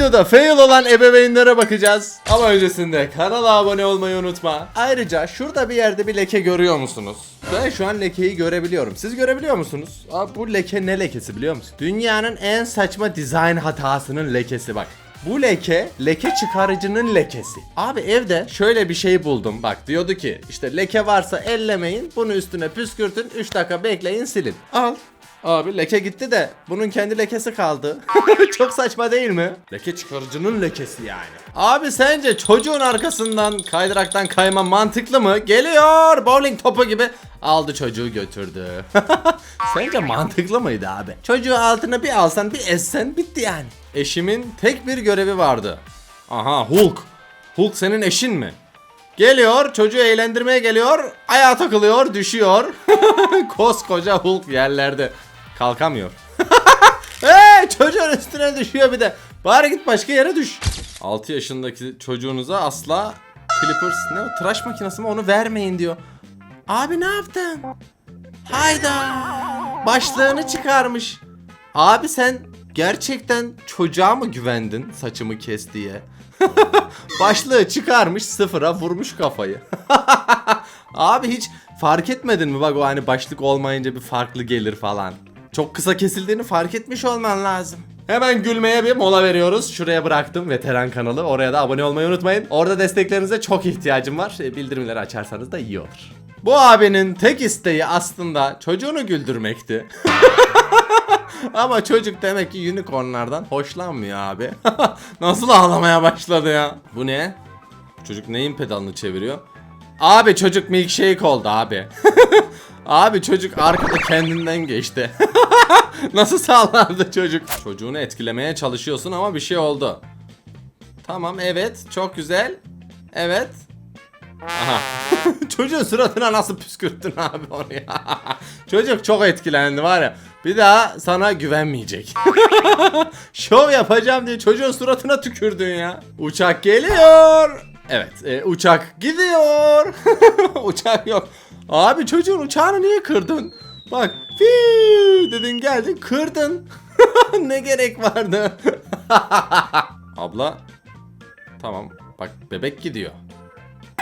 videoda fail olan ebeveynlere bakacağız. Ama öncesinde kanala abone olmayı unutma. Ayrıca şurada bir yerde bir leke görüyor musunuz? Ben şu an lekeyi görebiliyorum. Siz görebiliyor musunuz? Abi bu leke ne lekesi biliyor musun? Dünyanın en saçma dizayn hatasının lekesi bak. Bu leke leke çıkarıcının lekesi. Abi evde şöyle bir şey buldum. Bak diyordu ki işte leke varsa ellemeyin. Bunu üstüne püskürtün 3 dakika bekleyin silin. Al. Abi leke gitti de bunun kendi lekesi kaldı. Çok saçma değil mi? Leke çıkarıcının lekesi yani. Abi sence çocuğun arkasından kaydıraktan kayma mantıklı mı? Geliyor bowling topu gibi aldı çocuğu götürdü. sence mantıklı mıydı abi? Çocuğu altına bir alsan bir essen bitti yani. Eşimin tek bir görevi vardı. Aha Hulk. Hulk senin eşin mi? Geliyor çocuğu eğlendirmeye geliyor ayağa takılıyor düşüyor koskoca Hulk yerlerde kalkamıyor. Hey çocuğun üstüne düşüyor bir de. Bari git başka yere düş. 6 yaşındaki çocuğunuza asla Clippers ne o tıraş makinesi mi? Onu vermeyin diyor. Abi ne yaptın? Hayda. Başlığını çıkarmış. Abi sen gerçekten çocuğa mı güvendin saçımı kes diye? Başlığı çıkarmış sıfıra vurmuş kafayı. Abi hiç fark etmedin mi bak o hani başlık olmayınca bir farklı gelir falan. Çok kısa kesildiğini fark etmiş olman lazım. Hemen gülmeye bir mola veriyoruz. Şuraya bıraktım veteran kanalı. Oraya da abone olmayı unutmayın. Orada desteklerinize çok ihtiyacım var. E, Bildirimleri açarsanız da iyi olur. Bu abinin tek isteği aslında çocuğunu güldürmekti. Ama çocuk demek ki unicornlardan hoşlanmıyor abi. Nasıl ağlamaya başladı ya? Bu ne? Çocuk neyin pedalını çeviriyor? Abi çocuk milkshake oldu abi. abi çocuk arkada kendinden geçti. Nasıl sağlandı çocuk? Çocuğunu etkilemeye çalışıyorsun ama bir şey oldu. Tamam evet çok güzel. Evet. Aha. Çocuğun suratına nasıl püskürttün abi onu ya? Çocuk çok etkilendi var ya. Bir daha sana güvenmeyecek. Şov yapacağım diye çocuğun suratına tükürdün ya. Uçak geliyor. Evet, e, uçak gidiyor. uçak yok. Abi çocuğun uçağını niye kırdın? Bak, fiu dedin geldin kırdın. ne gerek vardı? Abla, tamam. Bak bebek gidiyor.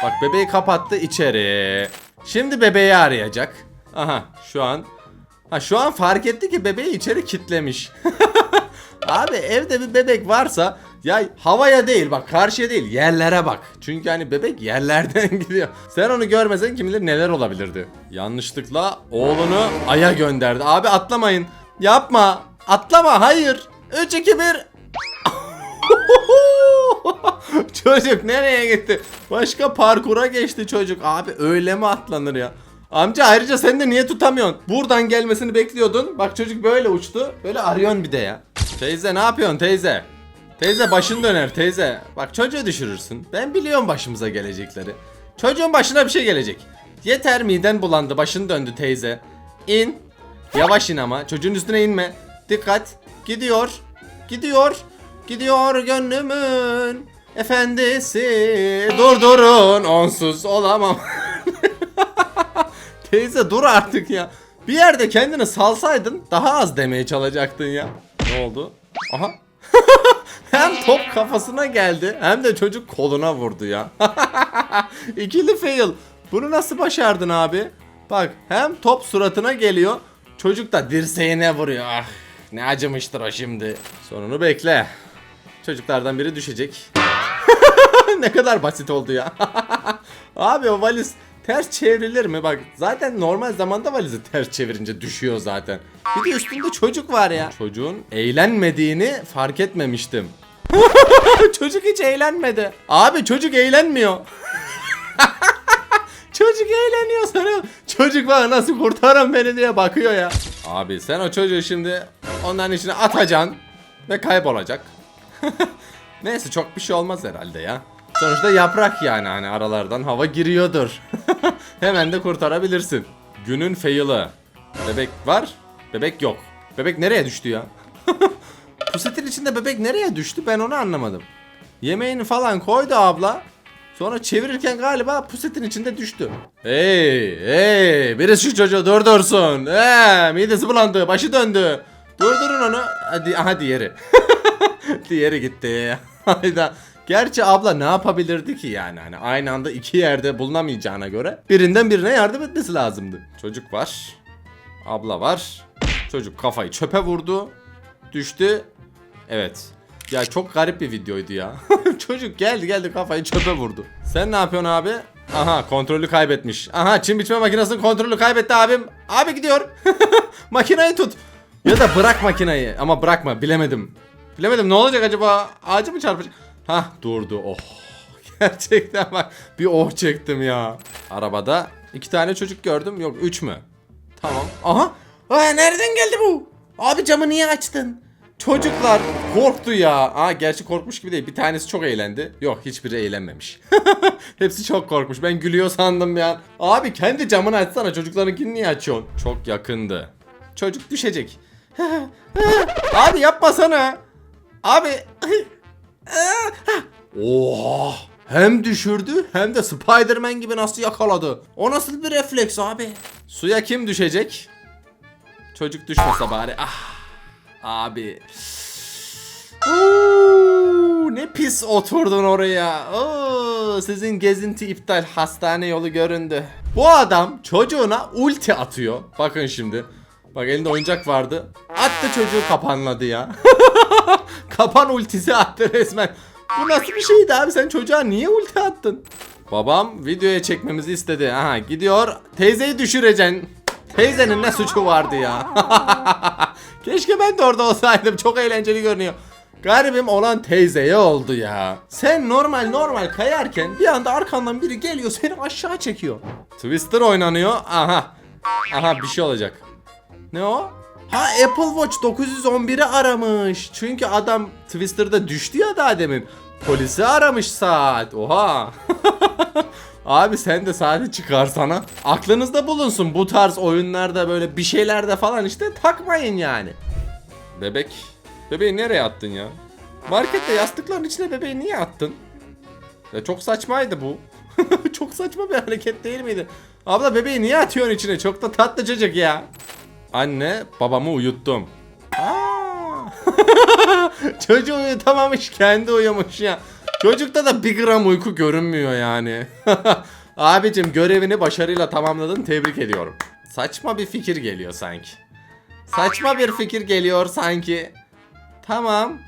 Bak bebeği kapattı içeri. Şimdi bebeği arayacak. Aha şu an. Ha şu an fark etti ki bebeği içeri kitlemiş. Abi evde bir bebek varsa ya havaya değil bak karşıya değil yerlere bak. Çünkü hani bebek yerlerden gidiyor. Sen onu görmesen kim bilir neler olabilirdi. Yanlışlıkla oğlunu aya gönderdi. Abi atlamayın. Yapma. Atlama hayır. 3 2 1 çocuk nereye gitti? Başka parkura geçti çocuk. Abi öyle mi atlanır ya? Amca ayrıca sen de niye tutamıyorsun? Buradan gelmesini bekliyordun. Bak çocuk böyle uçtu. Böyle arıyorsun bir de ya. Teyze ne yapıyorsun teyze? Teyze başın döner teyze. Bak çocuğu düşürürsün. Ben biliyorum başımıza gelecekleri. Çocuğun başına bir şey gelecek. Yeter miden bulandı başın döndü teyze. İn. Yavaş in ama. Çocuğun üstüne inme. Dikkat. Gidiyor. Gidiyor. Gidiyor gönlümün efendisi. Durdurun onsuz olamam. Teyze dur artık ya. Bir yerde kendini salsaydın daha az demeye çalacaktın ya. Ne oldu? Aha. Hem top kafasına geldi hem de çocuk koluna vurdu ya. İkili fail. Bunu nasıl başardın abi? Bak hem top suratına geliyor. Çocuk da dirseğine vuruyor. Ah ne acımıştır o şimdi. Sonunu bekle. Çocuklardan biri düşecek. ne kadar basit oldu ya. Abi o valiz ters çevrilir mi? Bak zaten normal zamanda valizi ters çevirince düşüyor zaten. Bir de üstünde çocuk var ya. Çocuğun eğlenmediğini fark etmemiştim. çocuk hiç eğlenmedi. Abi çocuk eğlenmiyor. çocuk eğleniyor sanıyor. Çocuk bana nasıl kurtarın beni diye bakıyor ya. Abi sen o çocuğu şimdi onların içine atacaksın ve kaybolacak. Neyse çok bir şey olmaz herhalde ya. Sonuçta yaprak yani hani aralardan hava giriyordur. Hemen de kurtarabilirsin. Günün fail'ı. Bebek var, bebek yok. Bebek nereye düştü ya? Pusetin içinde bebek nereye düştü ben onu anlamadım. Yemeğini falan koydu abla. Sonra çevirirken galiba pusetin içinde düştü. Hey hey birisi şu çocuğu durdursun. Ee, midesi bulandı başı döndü. Durdurun onu. Hadi aha diğeri. Diğeri gitti. Hayda. Gerçi abla ne yapabilirdi ki yani? Hani aynı anda iki yerde bulunamayacağına göre birinden birine yardım etmesi lazımdı. Çocuk var. Abla var. Çocuk kafayı çöpe vurdu. Düştü. Evet. Ya çok garip bir videoydu ya. Çocuk geldi geldi kafayı çöpe vurdu. Sen ne yapıyorsun abi? Aha kontrolü kaybetmiş. Aha çim biçme makinesinin kontrolü kaybetti abim. Abi gidiyor. Makineyi tut. Ya da bırak makineyi. Ama bırakma bilemedim. Bilemedim ne olacak acaba? Ağacı mı çarpacak? Hah durdu. Oh. Gerçekten bak bir oh çektim ya. Arabada iki tane çocuk gördüm. Yok üç mü? Tamam. Aha. Aa, nereden geldi bu? Abi camı niye açtın? Çocuklar korktu ya. Aa gerçi korkmuş gibi değil. Bir tanesi çok eğlendi. Yok hiçbiri eğlenmemiş. Hepsi çok korkmuş. Ben gülüyor sandım ya. Abi kendi camını açsana. Çocuklarınkini niye açıyorsun? Çok yakındı. Çocuk düşecek. Abi yapmasana. Abi. Oha. Hem düşürdü hem de Spider-Man gibi nasıl yakaladı. O nasıl bir refleks abi? Suya kim düşecek? Çocuk düşmese bari. Ah. Abi. Oo, ne pis oturdun oraya. Oo, sizin gezinti iptal hastane yolu göründü. Bu adam çocuğuna ulti atıyor. Bakın şimdi. Bak elinde oyuncak vardı. Attı çocuğu kapanladı ya. Kapan ultisi attı resmen. Bu nasıl bir şeydi abi sen çocuğa niye ulti attın? Babam videoya çekmemizi istedi. Aha gidiyor teyzeyi düşüreceksin. Teyzenin ne suçu vardı ya. Keşke ben de orada olsaydım. Çok eğlenceli görünüyor. Garibim olan teyzeye oldu ya. Sen normal normal kayarken bir anda arkandan biri geliyor seni aşağı çekiyor. Twister oynanıyor. Aha. Aha bir şey olacak. Ne o? Ha Apple Watch 911'i aramış. Çünkü adam Twister'da düştü ya daha demin. Polisi aramış saat. Oha. Abi sen de saati çıkarsana. Aklınızda bulunsun bu tarz oyunlarda böyle bir şeylerde falan işte takmayın yani. Bebek. Bebeği nereye attın ya? Markette yastıkların içine bebeği niye attın? Ya çok saçmaydı bu. çok saçma bir hareket değil miydi? Abla bebeği niye atıyorsun içine? Çok da tatlı çocuk ya. Anne babamı uyuttum. Çocuğu uyutamamış kendi uyumuş ya. Çocukta da bir gram uyku görünmüyor yani. Abicim görevini başarıyla tamamladın tebrik ediyorum. Saçma bir fikir geliyor sanki. Saçma bir fikir geliyor sanki. Tamam.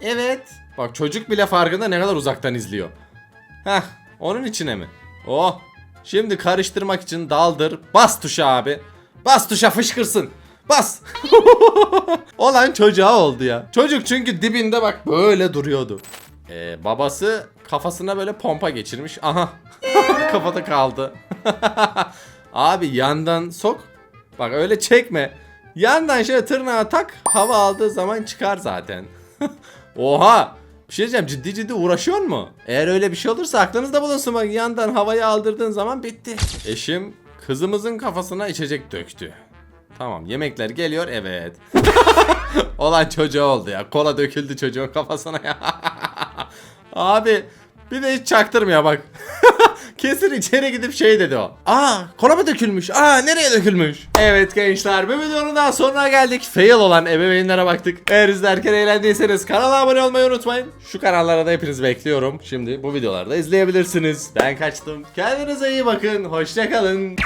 Evet. Bak çocuk bile farkında ne kadar uzaktan izliyor. Heh onun içine mi? Oh. Şimdi karıştırmak için daldır. Bas tuşa abi. Bas tuşa fışkırsın. Bas. Olan çocuğa oldu ya. Çocuk çünkü dibinde bak böyle duruyordu. Ee, babası kafasına böyle pompa geçirmiş. Aha. Kafada kaldı. Abi yandan sok. Bak öyle çekme. Yandan şöyle tırnağa tak. Hava aldığı zaman çıkar zaten. Oha. Bir şey diyeceğim ciddi ciddi uğraşıyor mu? Eğer öyle bir şey olursa aklınızda bulunsun bak yandan havaya aldırdığın zaman bitti. Eşim kızımızın kafasına içecek döktü. Tamam yemekler geliyor evet. Olan çocuğa oldu ya. Kola döküldü çocuğun kafasına ya. Abi bir de hiç çaktırmıyor bak. Kesin içeri gidip şey dedi o. Aa kola mı dökülmüş? Aa nereye dökülmüş? Evet gençler bir videonun daha sonuna geldik. Fail olan ebeveynlere baktık. Eğer izlerken eğlendiyseniz kanala abone olmayı unutmayın. Şu kanallara da hepiniz bekliyorum. Şimdi bu videoları da izleyebilirsiniz. Ben kaçtım. Kendinize iyi bakın. Hoşçakalın.